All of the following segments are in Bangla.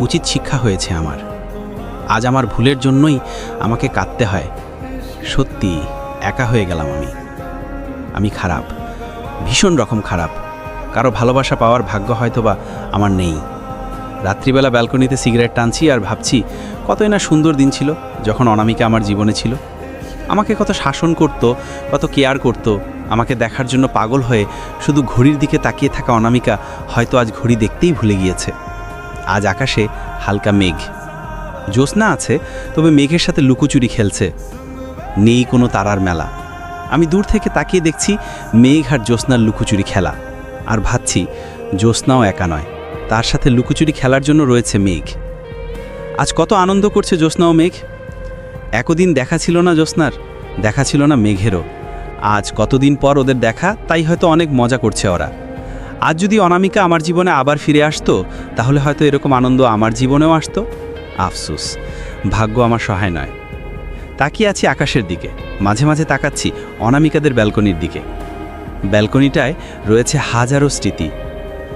উচিত শিক্ষা হয়েছে আমার। আজ আমার ভুলের জন্যই আমাকে কাঁদতে হয়। সত্যি, একা হয়ে গেলাম আমি। আমি খারাপ, ভীষণ রকম খারাপ। কারও ভালোবাসা পাওয়ার ভাগ্য হয়তো বা আমার নেই। রাত্রিবেলা ব্যালকনিতে সিগারেট টানছি আর ভাবছি, কতই না সুন্দর দিন ছিল যখন অনামিকা আমার জীবনে ছিল। আমাকে কত শাসন করত, কত কেয়ার করত, আমাকে দেখার জন্য পাগল হয়ে শুধু ঘড়ির দিকে তাকিয়ে থাকা অনামিকা হয়তো আজ ঘড়ি দেখতেই ভুলে গিয়েছে। আজ আকাশে হালকা মেঘ। জ্যোৎস্না আছে, তবে মেঘের সাথে লুকোচুরি খেলছে। নেই কোনো তারার মেলা। আমি দূর থেকে তাকিয়ে দেখছি মেঘ আর জ্যোৎস্নার লুকোচুরি খেলা। আর ভাবছি, জ্যোৎস্নাও একা নয়, তার সাথে লুকোচুরি খেলার জন্য রয়েছে মেঘ। আজ কত আনন্দ করছে জ্যোৎস্না ও মেঘ। একদিন দেখা ছিল না জ্যোৎস্নার, দেখা ছিল না মেঘেরও। আজ কতদিন পর ওদের দেখা, তাই হয়তো অনেক মজা করছে ওরা। আজ যদি অনামিকা আমার জীবনে আবার ফিরে আসতো, তাহলে হয়তো এরকম আনন্দ আমার জীবনেও আসতো। আফসুস, ভাগ্য আমার সহায় নয়। তাকিয়ে আছি আকাশের দিকে, মাঝে মাঝে তাকাচ্ছি অনামিকাদের ব্যালকনির দিকে। ব্যালকনিটায় রয়েছে হাজারো স্মৃতি।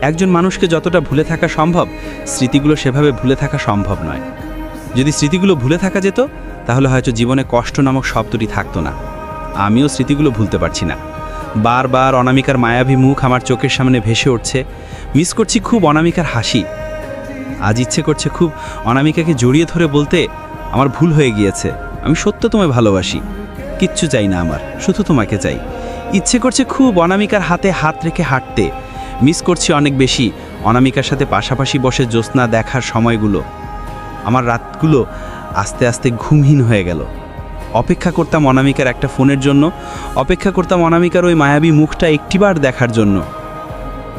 একজন মানুষকে যতটা ভুলে থাকা সম্ভব, স্মৃতিগুলো সেভাবে ভুলে থাকা সম্ভব নয়। যদি স্মৃতিগুলো ভুলে থাকা যেত, তাহলে হয়তো জীবনে কষ্ট নামক শব্দটি থাকতো না। আমিও স্মৃতিগুলো ভুলতে পারছি না। বারবার অনামিকার মায়াবী মুখ আমার চোখের সামনে ভেসে উঠছে। মিস করছি খুব অনামিকার হাসি। আজ ইচ্ছে করছে খুব অনামিকাকে জড়িয়ে ধরে বলতে আমার ভুল হয়ে গিয়েছে। আমি সত্য তোমায় ভালোবাসি। কিচ্ছু চাই না আমার, শুধু তোমাকে চাই। ইচ্ছে করছে খুব অনামিকার হাতে হাত রেখে হাঁটতে। মিস করছি অনেক বেশি। অনামিকার সাথে পাশাপাশি বসে জ্যোৎস্না দেখার সময়গুলো। আমার রাতগুলো আস্তে আস্তে ঘুমহীন হয়ে গেল। অপেক্ষা করতাম অনামিকার একটা ফোনের জন্য অপেক্ষা করতাম অনামিকার ওই মায়াবী মুখটা একটিবার দেখার জন্য।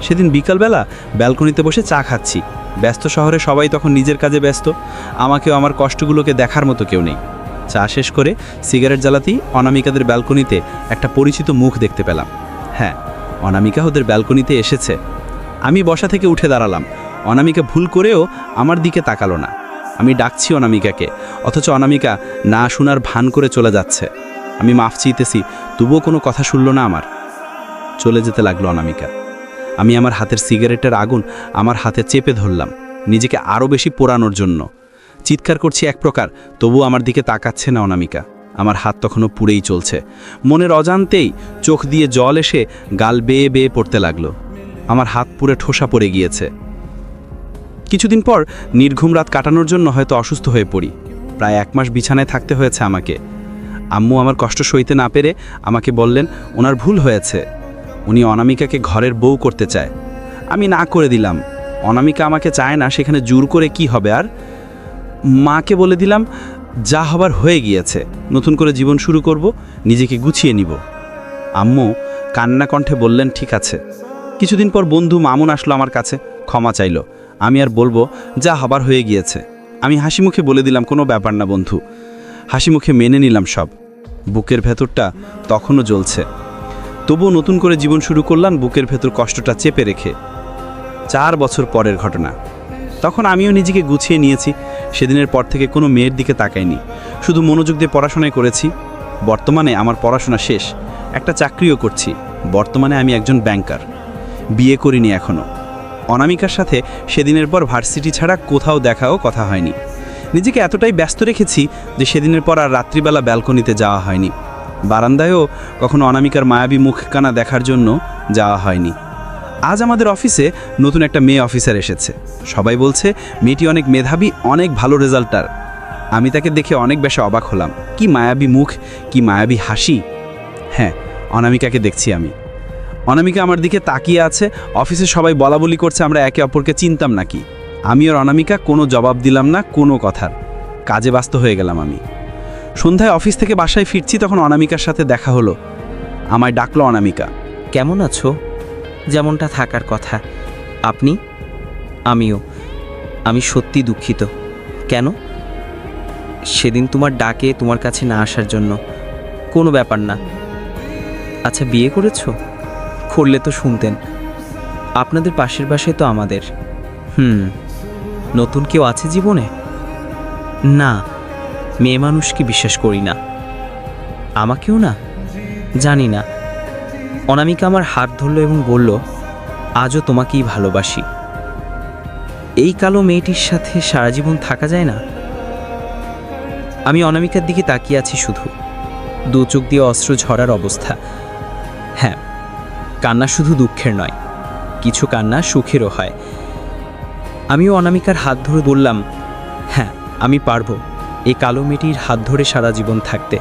সেদিন বিকালবেলা ব্যালকনিতে বসে চা খাচ্ছি। ব্যস্ত শহরে সবাই তখন নিজের কাজে ব্যস্ত, আমাকেও আমার কষ্টগুলোকে দেখার মতো কেউ নেই। চা শেষ করে সিগারেট জ্বালাতেই অনামিকাদের ব্যালকনিতে একটা পরিচিত মুখ দেখতে পেলাম। হ্যাঁ অনামিকা ওদের ব্যালকনিতে এসেছে। আমি বসা থেকে উঠে দাঁড়ালাম। অনামিকা ভুল করেও আমার দিকে তাকালো না। আমি ডাকছি অনামিকাকে, অথচ অনামিকা না শোনার ভান করে চলে যাচ্ছে। আমি মাফ চাইতেছি, তবুও কোনো কথা শুনল না আমার। চলে যেতে লাগল অনামিকা। আমি আমার হাতের সিগারেটের আগুন আমার হাতে চেপে ধরলাম, নিজেকে আরও বেশি পোড়ানোর জন্য। চিৎকার করছি এক প্রকার তবু আমার দিকে তাকাচ্ছে না অনামিকা। আমার হাত তখনও পুড়েই চলছে। মনের অজান্তেই চোখ দিয়ে জল এসে গাল বেয়ে বেয়ে পড়তে লাগল। আমার হাত পুড়ে ঠোসা পড়ে গিয়েছে। কিছুদিন পর নির্ঘুম রাত কাটানোর জন্য হয়তো অসুস্থ হয়ে পড়ি। প্রায় এক মাস বিছানায় থাকতে হয়েছে আমাকে। আম্মু আমার কষ্ট সইতে না পেরে আমাকে বললেন, ওনার ভুল হয়েছে। উনি অনামিকাকে ঘরের বউ করতে চায়। আমি না করে দিলাম। অনামিকা আমাকে চায় না সেখানে জোর করে কি হবে আর? মাকে বলে দিলাম, যা হবার হয়ে গিয়েছে। নতুন করে জীবন শুরু করব, নিজেকে গুছিয়ে নিব। আম্মু কান্না কণ্ঠে বললেন, ঠিক আছে। কিছুদিন পর বন্ধু মামুন আসলো আমার কাছে, ক্ষমা চাইলো। আমি আর বলব, যা হবার হয়ে গিয়েছে। আমি হাসি মুখে বলে দিলাম, কোনো ব্যাপার না বন্ধু। হাসি মুখে মেনে নিলাম সব। বুকের ভেতরটা তখনও জ্বলছে। তবুও নতুন করে জীবন শুরু করলাম বুকের ভেতর কষ্টটা চেপে রেখে। চার বছর পরের ঘটনা। তখন আমিও নিজেকে গুছিয়ে নিয়েছি, সেদিনের পর থেকে কোনো মেয়ের দিকে তাকাইনি। শুধু মনোযোগ দিয়ে পড়াশোনায় করেছি। বর্তমানে আমার পড়াশোনা শেষ, একটা চাকরিও করছি। বর্তমানে আমি একজন ব্যাংকার। বিয়ে করিনি এখনও অনামিকার সাথে সেদিনের পর ভার্সিটি ছাড়া কোথাও দেখাও কথা হয়নি। নিজেকে এতটাই ব্যস্ত রেখেছি যে সেদিনের পর আর রাত্রিবেলা ব্যালকনিতে যাওয়া হয়নি। বারান্দায়ও কখনো অনামিকার মায়াবী মুখকানা দেখার জন্য যাওয়া হয়নি। আজ আমাদের অফিসে নতুন একটা মেয়ে অফিসার এসেছে। সবাই বলছে, মেয়েটি অনেক মেধাবী, অনেক ভালো রেজাল্টার। আমি তাকে দেখে অনেক বেশি অবাক হলাম। কি মায়াবী মুখ, কি মায়াবী হাসি? হ্যাঁ অনামিকাকে দেখছি আমি। অনামিকা আমার দিকে তাকিয়ে আছে, অফিসে সবাই বলা বলি করছে, আমরা একে অপরকে চিনতাম নাকি। আমি আর অনামিকা কোনো জবাব দিলাম না, কোনো কথার। কাজে ব্যস্ত হয়ে গেলাম আমি। সন্ধ্যায় অফিস থেকে বাসায় ফিরছি, তখন অনামিকার সাথে দেখা হলো। আমায় ডাকলো অনামিকা। কেমন আছো? যেমনটা থাকার কথা। আপনি? আমিও। আমি সত্যি দুঃখিত। কেন? সেদিন তোমার ডাকে তোমার কাছে না আসার জন্য। কোনো ব্যাপার না। আচ্ছা বিয়ে করেছ? করলে তো শুনতেন। আপনাদের পাশের বাসায় তো আমাদের। হুম, নতুন কেউ আছে জীবনে? না, মেয়ে মানুষকে বিশ্বাস করি না। আমাকেও না? জানি না। অনামিকা আমার হাত ধরল এবং বলল, আজও তোমাকেই ভালোবাসি। এই কালো মেয়েটির সাথে সারা জীবন থাকা যায় না? আমি অনামিকার দিকে তাকিয়ে আছি শুধু। দু চোখ দিয়ে অস্ত্র ঝরার অবস্থা। হ্যাঁ কান্না শুধু দুঃখের নয়, কিছু কান্না সুখেরও হয়। আমিও অনামিকার হাত ধরে বললাম হ্যাঁ আমি পারব এই কালো মেয়েটির হাত ধরে সারা জীবন থাকতে।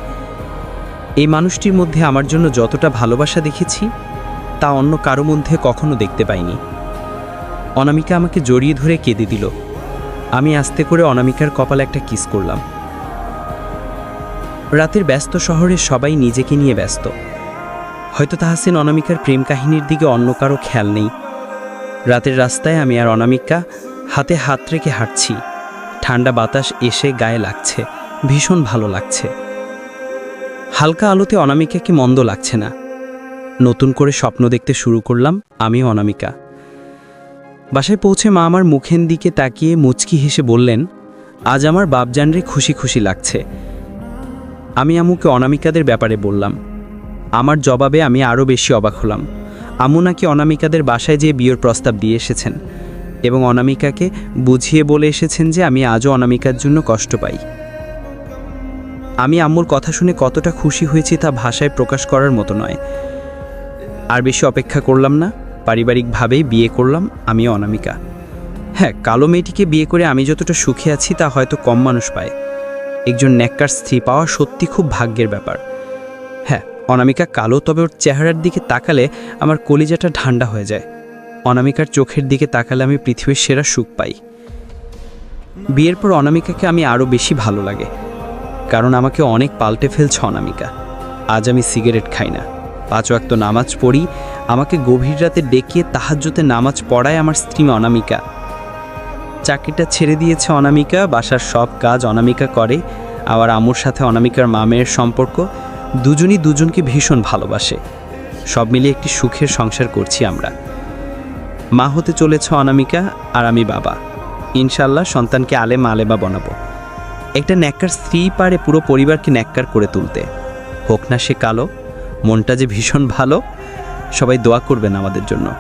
এই মানুষটির মধ্যে আমার জন্য যতটা ভালোবাসা দেখেছি, তা অন্য কারও মধ্যে কখনো দেখতে পাইনি। অনামিকা আমাকে জড়িয়ে ধরে কেঁদে দিল। আমি আস্তে করে অনামিকার কপালে একটা কিস করলাম। রাতের ব্যস্ত শহরে সবাই নিজেকে নিয়ে ব্যস্ত। হয়তো তাহাসিন অনামিকার প্রেম কাহিনীর দিকে অন্য কারও খেয়াল নেই। রাতের রাস্তায় আমি আর অনামিকা হাতে হাত রেখে হাঁটছি। ঠান্ডা বাতাস এসে গায়ে লাগছে, ভীষণ ভালো লাগছে। হালকা আলোতে অনামিকাকে মন্দ লাগছে না। নতুন করে স্বপ্ন দেখতে শুরু করলাম আমি অনামিকা। বাসায় পৌঁছে মা আমার মুখের দিকে তাকিয়ে মুচকি হেসে বললেন, আজ আমার বাপজানরে খুশি খুশি লাগছে। আমি আমুকে অনামিকাদের ব্যাপারে বললাম আমার জবাবে আমি আরও বেশি অবাক হলাম। আমু নাকি অনামিকাদের বাসায় যেয়ে বিয়ের প্রস্তাব দিয়ে এসেছেন এবং অনামিকাকে বুঝিয়ে বলে এসেছেন যে আমি আজও অনামিকার জন্য কষ্ট পাই। আমি আম্মুর কথা শুনে কতটা খুশি হয়েছি তা ভাষায় প্রকাশ করার মতো নয়। আর বেশি অপেক্ষা করলাম না, পারিবারিকভাবেই বিয়ে করলাম আমি অনামিকা। হ্যাঁ কালো মেয়েটিকে বিয়ে করে আমি যতটা সুখে আছি তা হয়তো কম মানুষ পায়। একজন ন্যাক্কার স্ত্রী পাওয়া সত্যি খুব ভাগ্যের ব্যাপার। অনামিকা কালো, তবে ওর চেহারার দিকে তাকালে আমার কলিজাটা ঠান্ডা হয়ে যায়। অনামিকার চোখের দিকে তাকালে আমি পৃথিবীর সেরা সুখ পাই। বিয়ের পর অনামিকাকে আমি আরও বেশি ভালো লাগে, কারণ আমাকে অনেক পাল্টে ফেলছে অনামিকা। আজ আমি সিগারেট খাই না। পাঁচ ওয়াক্ত নামাজ পড়ি, আমাকে গভীর রাতে ডেকে তাহাজ্যতে নামাজ পড়ায় আমার স্ত্রী অনামিকা। চাকরিটা ছেড়ে দিয়েছে অনামিকা, বাসার সব কাজ অনামিকা করে, আবার আমুর সাথে অনামিকার মামের সম্পর্ক দুজনই দুজনকে ভীষণ ভালোবাসে। সব মিলিয়ে একটি সুখের সংসার করছি আমরা। মা হতে চলেছ অনামিকা আর আমি বাবা। ইনশাল্লাহ সন্তানকে আলেম আলেবা বানাবো। একটা ন্যাক্কার স্ত্রী পারে পুরো পরিবারকে ন্যাক্কার করে তুলতে। হোক না সে কালো, মনটা যে ভীষণ ভালো, সবাই দোয়া করবেন আমাদের জন্য।